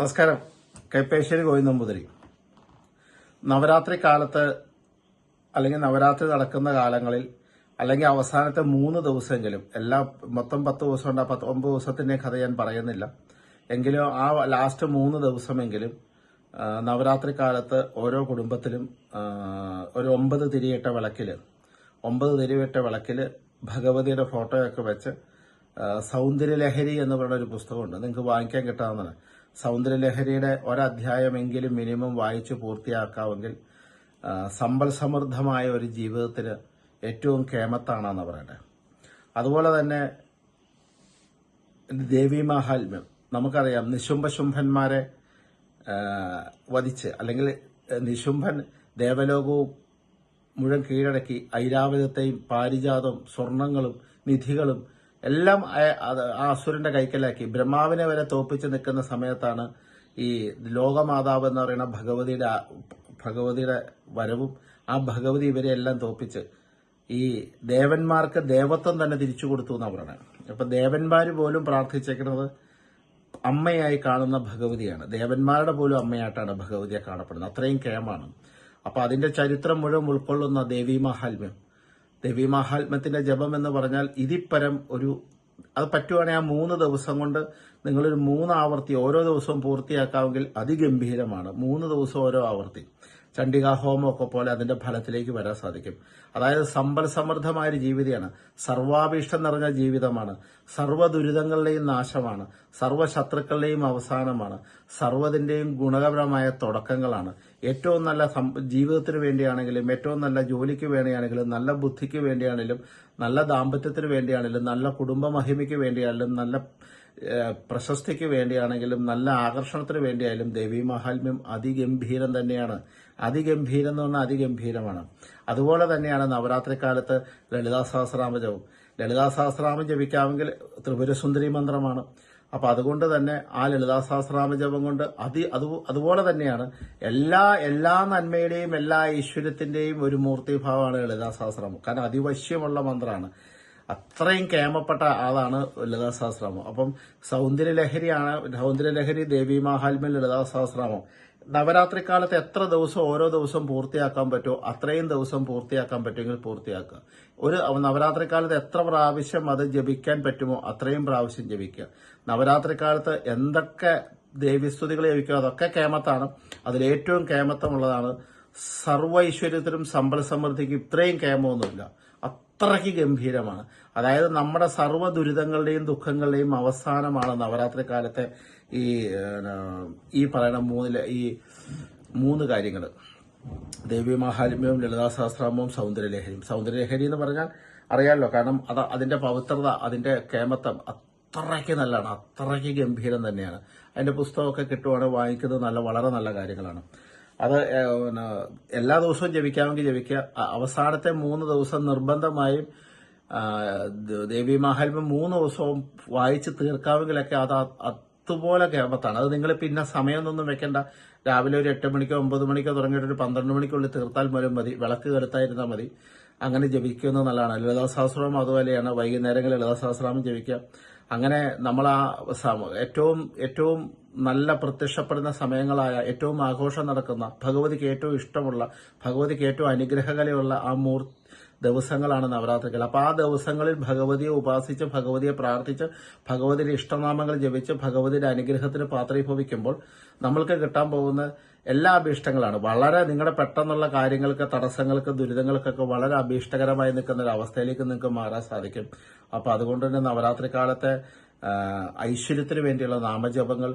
നമസ്കാരം. കൈപ്പേശ്ശേരി ഗോവിന്ദ നമ്പൂതിരി നവരാത്രി കാലത്ത് അല്ലെങ്കിൽ നവരാത്രി നടക്കുന്ന കാലങ്ങളിൽ അല്ലെങ്കിൽ അവസാനത്തെ മൂന്ന് ദിവസമെങ്കിലും എല്ലാ മൊത്തം പത്ത് ദിവസം ഉണ്ട് ആ പത്ത് ഒമ്പത് ദിവസത്തിന്റെ കഥ ഞാൻ പറയുന്നില്ല. എങ്കിലും ആ ലാസ്റ്റ് മൂന്ന് ദിവസമെങ്കിലും നവരാത്രി കാലത്ത് ഓരോ കുടുംബത്തിലും ഒരു ഒമ്പത് തിരിയിട്ട വിളക്കിൽ ഒമ്പത് തിരിയിട്ട വിളക്കിൽ ഭഗവതിയുടെ ഫോട്ടോയൊക്കെ വെച്ച് സൗന്ദര്യലഹരി എന്ന് പറയുന്ന ഒരു പുസ്തകമുണ്ട്. നിങ്ങൾക്ക് വാങ്ങിക്കാൻ കിട്ടാവുന്നതാണ്. സൗന്ദര്യലഹരിയുടെ ഒരധ്യായമെങ്കിലും മിനിമം വായിച്ചു പൂർത്തിയാക്കാമെങ്കിൽ സമ്പൽ സമൃദ്ധമായ ഒരു ജീവിതത്തിന് ഏറ്റവും കേമത്താണെന്ന് പറയട്ടെ. അതുപോലെ തന്നെ ദേവി മഹാത്മ്യം. നമുക്കറിയാം നിശുംഭശുംഭന്മാരെ വധിച്ച് അല്ലെങ്കിൽ നിശുംഭൻ ദേവലോകവും മുഴുവൻ കീഴടക്കി ഐരാവതത്തെയും പാരിജാതവും സ്വർണങ്ങളും നിധികളും എല്ലാം ആ- അസുരന്റെ കൈക്കലാക്കി. ബ്രഹ്മാവിനെ വരെ തോപ്പിച്ച് നിൽക്കുന്ന സമയത്താണ് ഈ ലോകമാതാവ് എന്ന് പറയുന്ന ഭഗവതിയുടെ ഭഗവതിയുടെ വരവും ആ ഭഗവതി ഇവരെ എല്ലാം തോപ്പിച്ച് ഈ ദേവന്മാർക്ക് ദേവത്വം തന്നെ തിരിച്ചു കൊടുത്തു എന്നാണ് പറയുന്നത്. അപ്പൊ ദേവന്മാർ പോലും പ്രാർത്ഥിച്ചേക്കുന്നത് അമ്മയായി കാണുന്ന ഭഗവതിയാണ്. ദേവന്മാരുടെ പോലും അമ്മയായിട്ടാണ് ഭഗവതിയെ കാണപ്പെടുന്നത്. അത്രയും കേമാണ് അപ്പൊ അതിന്റെ ചരിത്രം മുഴുവൻ ഉൾക്കൊള്ളുന്ന ദേവി മഹാത്മ്യം. ദേവി മഹാത്മ്യത്തിന്റെ ജപം എന്ന് പറഞ്ഞാൽ ഇതിപ്പരം ഒരു അത് പറ്റുവാണെങ്കിൽ ആ മൂന്ന് ദിവസം കൊണ്ട് നിങ്ങളൊരു മൂന്ന് ആവർത്തി ഓരോ ദിവസവും പൂർത്തിയാക്കാമെങ്കിൽ അതിഗംഭീരമാണ്. മൂന്ന് ദിവസം ഓരോ ആവർത്തി. ചണ്ഡികാ ഹോമമൊക്കെ പോലെ അതിന്റെ ഫലത്തിലേക്ക് വരാൻ സാധിക്കും. അതായത് സമ്പൽ സമൃദ്ധമായ ഒരു ജീവിതമാണ് സർവാഭീഷ്ടം നിറഞ്ഞ ജീവിതമാണ്. സർവ ദുരിതങ്ങളുടെയും നാശമാണ്. സർവ ശത്രുക്കളുടെയും അവസാനമാണ്. സർവതിന്റെയും ഗുണകരമായ തുടക്കങ്ങളാണ്. ഏറ്റവും നല്ല ജീവിതത്തിന് വേണ്ടിയാണെങ്കിലും ഏറ്റവും നല്ല ജോലിക്ക് വേണ്ടിയാണെങ്കിലും നല്ല ബുദ്ധിക്ക് വേണ്ടിയാണെങ്കിലും നല്ല ദാമ്പത്യത്തിന് വേണ്ടിയാണെങ്കിലും നല്ല കുടുംബ മഹിമയ്ക്ക് വേണ്ടിയാണെങ്കിലും നല്ല പ്രശസ്തിക്ക് വേണ്ടിയാണെങ്കിലും നല്ല ആകർഷണത്തിന് വേണ്ടിയായാലും ദേവീ മഹാത്മ്യം അതിഗംഭീരം തന്നെയാണ്. അതിഗംഭീരം എന്ന് പറഞ്ഞാൽ അതിഗംഭീരമാണ്. അതുപോലെ തന്നെയാണ് നവരാത്രി കാലത്ത് ലളിതാ സഹസ്രാമ ജപം ലളിതാ സഹസ്രാമം ജപിക്കാമെങ്കിൽ ത്രിപുരസുന്ദരി മന്ത്രമാണ്. അപ്പൊ അതുകൊണ്ട് തന്നെ ആ ലളിതാ സഹസ്രാമ ജപം കൊണ്ട് അതി അത് അതുപോലെ തന്നെയാണ് എല്ലാ എല്ലാ നന്മയുടെയും എല്ലാ ഐശ്വര്യത്തിന്റെയും ഒരു മൂർത്തിഭാവമാണ് ലളിതാ സഹസ്രാമം കാരണം അതിവശ്യമുള്ള മന്ത്രമാണ് അത്രയും കേമപ്പെട്ട ആളാണ് ലളിതാ സഹസ്രാമം അപ്പം സൗന്ദര്യലഹരിയാണ് സൗന്ദര്യലഹരി ദേവി മാഹാത്മ്യം ലളിതാ സഹസ്രാമം നവരാത്രി കാലത്ത് എത്ര ദിവസം ഓരോ ദിവസം പൂർത്തിയാക്കാൻ പറ്റുമോ? അത്രയും ദിവസം പൂർത്തിയാക്കാൻ പറ്റുമെങ്കിൽ പൂർത്തിയാക്കുക. ഒരു നവരാത്രി കാലത്ത് എത്ര പ്രാവശ്യം അത് ജപിക്കാൻ പറ്റുമോ അത്രയും പ്രാവശ്യം ജപിക്കുക. നവരാത്രി കാലത്ത് എന്തൊക്കെ ദേവീസ്തുതികൾ ജപിക്കുക അതൊക്കെ കേമത്താണ്. അതിലേറ്റവും കേമത്തമുള്ളതാണ് സർവ ഐശ്വര്യത്തിനും സമ്പൽ സമൃദ്ധിക്കും ഇത്രയും കേമമൊന്നുമില്ല. അത്രയ്ക്ക് ഗംഭീരമാണ്. അതായത് നമ്മുടെ സർവ ദുരിതങ്ങളുടെയും ദുഃഖങ്ങളുടെയും അവസാനമാണ് നവരാത്രി കാലത്തെ ഈ ഈ പറയുന്ന മൂന്നിലെ ഈ മൂന്ന് കാര്യങ്ങൾ ദേവി മഹാത്മ്യവും ലളിതാ സഹസ്രാമവും സൗന്ദര്യലഹരിയും. സൗന്ദര്യലഹരി എന്ന് പറഞ്ഞാൽ അറിയാമല്ലോ കാരണം അത് അതിന്റെ പവിത്രത അതിന്റെ കേമത്വം അത്രയ്ക്ക് നല്ലതാണ് അത്രയ്ക്ക് ഗംഭീരം തന്നെയാണ്. അതിന്റെ പുസ്തകമൊക്കെ കിട്ടുവാണെങ്കിൽ വാങ്ങിക്കുന്നത് നല്ല വളരെ നല്ല കാര്യങ്ങളാണ്. അത് എല്ലാ ദിവസവും ജപിക്കാമെങ്കിൽ ജപിക്കുക. അവസാനത്തെ മൂന്ന് ദിവസം നിർബന്ധമായും ദേവി മഹാത്മ്യം മൂന്ന് ദിവസവും വായിച്ച് തീർക്കാമെങ്കിലൊക്കെ അത് അതുപോലെ കേമത്താണ് അത് നിങ്ങൾ പിന്നെ സമയമൊന്നും വെക്കേണ്ട. രാവിലെ ഒരു എട്ട് മണിക്കോ ഒമ്പത് മണിക്കോ തുടങ്ങിയിട്ട് ഒരു പന്ത്രണ്ട് മണിക്കുള്ളിൽ തീർത്താൽ പോലും മതി. വിളക്ക് കരുത്തായിരുന്നാൽ മതി. അങ്ങനെ ജപിക്കുന്നത് നല്ലതാണ്. ലളിതാ സഹസ്രവും അതുപോലെയാണ്. വൈകുന്നേരങ്ങളിൽ ലളിതാ സഹസ്രാമം ജപിക്കുക. അങ്ങനെ നമ്മൾ ആ ഏറ്റവും ഏറ്റവും നല്ല പ്രത്യക്ഷപ്പെടുന്ന സമയങ്ങളായ ഏറ്റവും ആഘോഷം നടക്കുന്ന ഭഗവതിക്ക് ഏറ്റവും ഇഷ്ടമുള്ള ഭഗവതിക്ക് ഏറ്റവും അനുഗ്രഹകലയുള്ള ആ മൂർ ദിവസങ്ങളാണ് നവരാത്രികൾ. അപ്പോൾ ആ ദിവസങ്ങളിൽ ഭഗവതിയെ ഉപാസിച്ച് ഭഗവതിയെ പ്രാർത്ഥിച്ച് ഭഗവതിയുടെ ഇഷ്ടനാമങ്ങൾ ജപിച്ച് ഭഗവതിയുടെ അനുഗ്രഹത്തിന് പാത്രീഭവിക്കുമ്പോൾ നമ്മൾക്ക് കിട്ടാൻ പോകുന്ന എല്ലാ അഭീഷ്ടങ്ങളാണ്. വളരെ നിങ്ങളുടെ പെട്ടെന്നുള്ള കാര്യങ്ങൾക്ക് തടസ്സങ്ങൾക്ക് ദുരിതങ്ങൾക്കൊക്കെ വളരെ അഭീഷ്ടകരമായി നിൽക്കുന്ന ഒരു അവസ്ഥയിലേക്ക് നിങ്ങൾക്ക് മാറാൻ സാധിക്കും. അപ്പോൾ അതുകൊണ്ട് തന്നെ നവരാത്രി കാലത്തെ ഐശ്വര്യത്തിന് വേണ്ടിയുള്ള നാമജപങ്ങൾ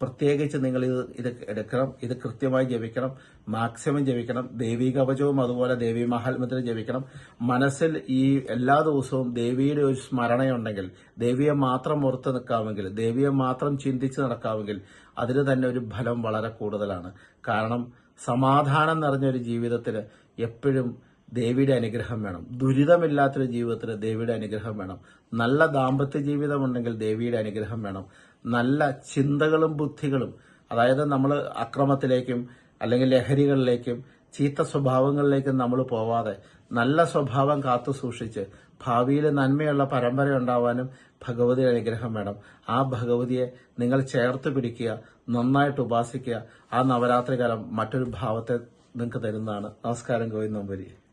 പ്രത്യേകിച്ച് നിങ്ങൾ ഇത് ഇത് എടുക്കണം ഇത് കൃത്യമായി ജപിക്കണം മാക്സിമം ജപിക്കണം ദേവീ കവചവും അതുപോലെ ദേവീ മഹാത്മ്യത്തിന് ജപിക്കണം. മനസ്സിൽ ഈ എല്ലാ ദിവസവും ദേവിയുടെ ഒരു സ്മരണയുണ്ടെങ്കിൽ ദേവിയെ മാത്രം ഓർത്ത് നിൽക്കാമെങ്കിൽ ദേവിയെ മാത്രം ചിന്തിച്ച് നടക്കാമെങ്കിൽ അതിന് തന്നെ ഒരു ഫലം വളരെ കൂടുതലാണ്. കാരണം സമാധാനം നിറഞ്ഞൊരു ജീവിതത്തിൽ എപ്പോഴും ദേവിയുടെ അനുഗ്രഹം വേണം. ദുരിതമില്ലാത്തൊരു ജീവിതത്തിന് ദേവിയുടെ അനുഗ്രഹം വേണം. നല്ല ദാമ്പത്യ ജീവിതം ഉണ്ടെങ്കിൽ ദേവിയുടെ അനുഗ്രഹം വേണം. നല്ല ചിന്തകളും ബുദ്ധികളും അതായത് നമ്മൾ അക്രമത്തിലേക്കും അല്ലെങ്കിൽ ലഹരികളിലേക്കും ചീത്ത സ്വഭാവങ്ങളിലേക്കും നമ്മൾ പോവാതെ നല്ല സ്വഭാവം കാത്തു സൂക്ഷിച്ച് ഭാവിയിൽ നന്മയുള്ള പരമ്പര ഉണ്ടാവാനും ഭഗവതി അനുഗ്രഹം വേണം. ആ ഭഗവതിയെ നിങ്ങൾ ചേർത്ത് പിടിക്കുക നന്നായിട്ട് ഉപാസിക്കുക. ആ നവരാത്രി കാലം മറ്റൊരു ഭാവത്തെ നിങ്ങൾക്ക് തരുന്നതാണ്. നമസ്കാരം ഗോവിന്ദ് നമ്പൂരി